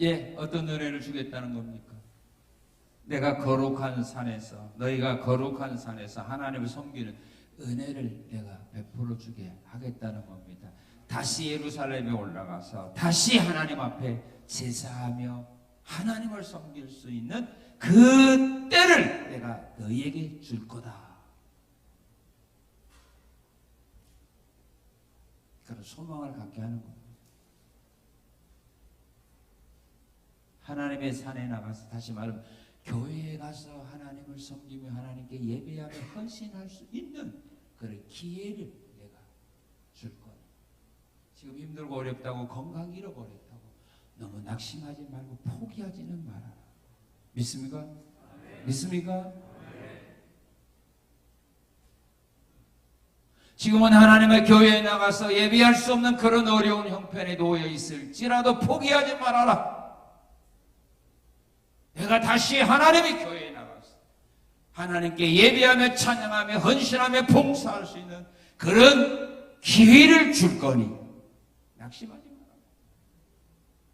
예, 어떤 은혜를 주겠다는 겁니까? 내가 거룩한 산에서 너희가 거룩한 산에서 하나님을 섬기는 은혜를 내가 베풀어 주게 하겠다는 겁니다. 다시 예루살렘에 올라가서 다시 하나님 앞에 제사하며 하나님을 섬길 수 있는 그 때를 내가 너희에게 줄 거다. 그런 소망을 갖게 하는 겁니다. 하나님의 산에 나가서 다시 말하면 교회에 가서 하나님을 섬기며 하나님께 예배하며 헌신할 수 있는 그런 기회를 내가 줄 거다. 지금 힘들고 어렵다고 건강 잃어버렸다고 너무 낙심하지 말고 포기하지는 말아라. 믿습니까? 믿습니까? 지금은 하나님의 교회에 나가서 예배할 수 없는 그런 어려운 형편에 놓여 있을지라도 포기하지 말아라. 내가 다시 하나님의 교회에 나가서 하나님께 예배하며 찬양하며 헌신하며 봉사할 수 있는 그런 기회를 줄 거니 낙심하지